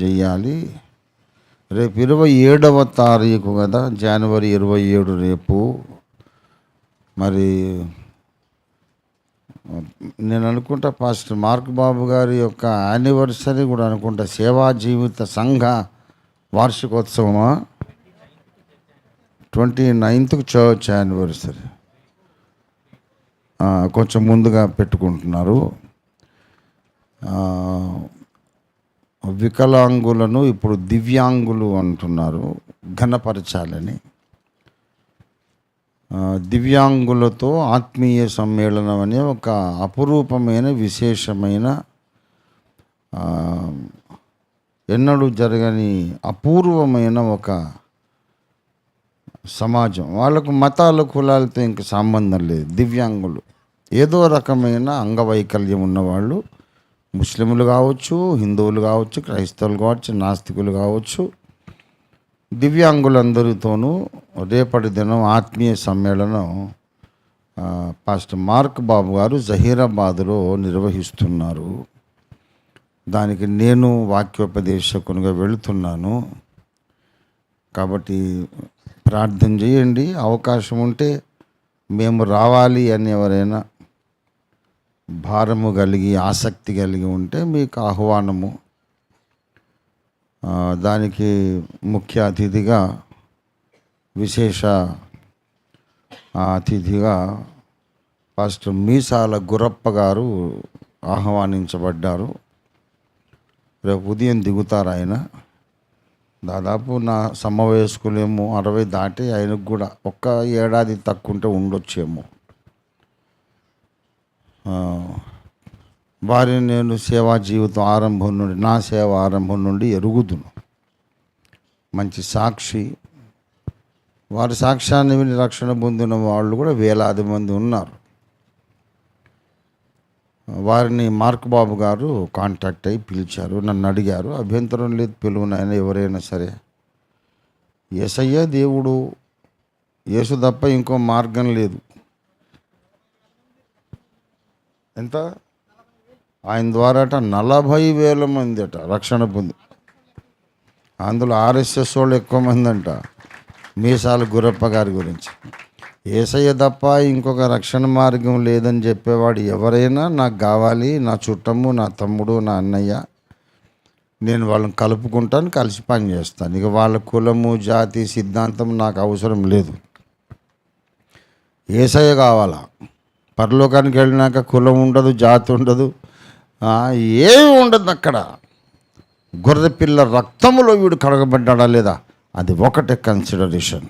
చెయ్యాలి రేపు ఇరవై ఏడవ తారీఖు కదా జనవరి ఇరవై ఏడు రేపు. మరి నేను అనుకుంటా ఫస్ట్ మార్క్ బాబు గారి యొక్క యానివర్సరీ కూడా అనుకుంటా సేవా జీవిత సంఘ వార్షికోత్సవమా? ట్వంటీ నైన్త్కి చర్చ్ యానివర్సరీ. కొంచెం ముందుగా పెట్టుకుంటున్నారు. వికలాంగులను ఇప్పుడు దివ్యాంగులు అంటున్నారు ఘనపరచాలని. దివ్యాంగులతో ఆత్మీయ సమ్మేళనం అనే ఒక అపురూపమైన విశేషమైన ఎన్నడూ జరగని అపూర్వమైన ఒక సమాజం. వాళ్ళకు మతాలు కులాలతో ఇంక సంబంధం లేదు. దివ్యాంగులు ఏదో రకమైన అంగవైకల్యం ఉన్నవాళ్ళు ముస్లింలు కావచ్చు హిందువులు కావచ్చు క్రైస్తవులు కావచ్చు నాస్తికులు కావచ్చు దివ్యాంగులందరితోనూ రేపటి దినం ఆత్మీయ సమ్మేళనం పాస్టర్ మార్క్ బాబు గారు జహీరాబాద్లో నిర్వహిస్తున్నారు. దానికి నేను వాక్యోపదేశకునిగా వెళుతున్నాను. కాబట్టి ప్రార్థన చేయండి. అవకాశం ఉంటే మేము రావాలి అని ఎవరైనా భారము కలిగి ఆసక్తి కలిగి ఉంటే మీకు ఆహ్వానము. దానికి ముఖ్య అతిథిగా విశేష అతిథిగా పాస్టర్ మీసాల గురప్ప గారు ఆహ్వానించబడ్డారు. రేపు ఉదయం దిగుతారు ఆయన. దాదాపు నా సమవయస్కులేమో అరవై దాటి ఆయనకు కూడా ఒక్క ఏడాది తక్కువ ఉంటే ఉండొచ్చేమో. వారిని నేను సేవా జీవితం ఆరంభం నుండి నా సేవ ఆరంభం నుండి ఎరుగుదును. మంచి సాక్షి. వారి సాక్ష్యాన్ని విని రక్షణ పొందిన వాళ్ళు కూడా వేలాది మంది ఉన్నారు. వారిని మార్క్ బాబు గారు కాంటాక్ట్ అయ్యి పిలిచారు నన్ను అడిగారు. అభ్యంతరం లేదు పిలువునైనా ఎవరైనా సరే. ఏసయ్య దేవుడు యేసు తప్ప ఇంకో మార్గం లేదు. ఎంత? ఆయన ద్వారాట నలభై వేల మంది అట రక్షణ పొంది. అందులో ఆర్ఎస్ఎస్ వాళ్ళు ఎక్కువ మంది అంట మీసాల గురప్ప గారి గురించి. ఏసయ్య తప్ప ఇంకొక రక్షణ మార్గం లేదని చెప్పేవాడు ఎవరైనా నాకు కావాలి నా చుట్టము నా తమ్ముడు నా అన్నయ్య. నేను వాళ్ళని కలుపుకుంటాను కలిసి పని చేస్తాను. ఇక వాళ్ళ కులము జాతి సిద్ధాంతం నాకు అవసరం లేదు. ఏసయ్య కావాలా? పరలోకానికి వెళ్ళినాక కులం ఉండదు జాతి ఉండదు. ఏమి ఉండదు అక్కడ. గొర్రె పిల్ల రక్తములో వీడు కడగబడ్డాడా లేదా? అది ఒకటే కన్సిడరేషన్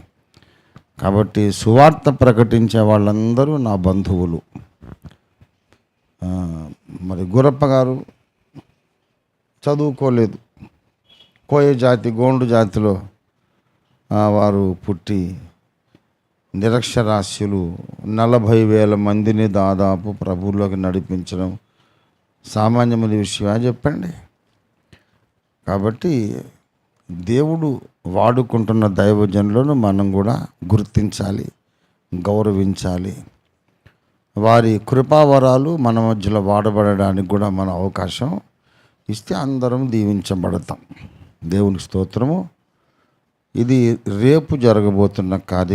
కాబట్టి సువార్త ప్రకటించే వాళ్ళందరూ నా బంధువులు. మరి గురప్ప గారు చదువుకోలేదు. కోయ జాతి గోండు జాతిలో వారు పుట్టి నిరక్షరాస్యులు నలభై వేల మందిని దాదాపు ప్రభువులోకి నడిపించడం సామాన్యమైన విషయమా చెప్పండి? కాబట్టి దేవుడు వాడుకుంటున్న దైవజనులను మనం కూడా గుర్తించాలి గౌరవించాలి. వారి కృపావరాలు మన మధ్యలో వాడబడడానికి కూడా మన అవకాశం ఇస్తే అందరం దీవించబడతాం. దేవునికి స్తోత్రము. ఇది రేపు జరగబోతున్న కార్య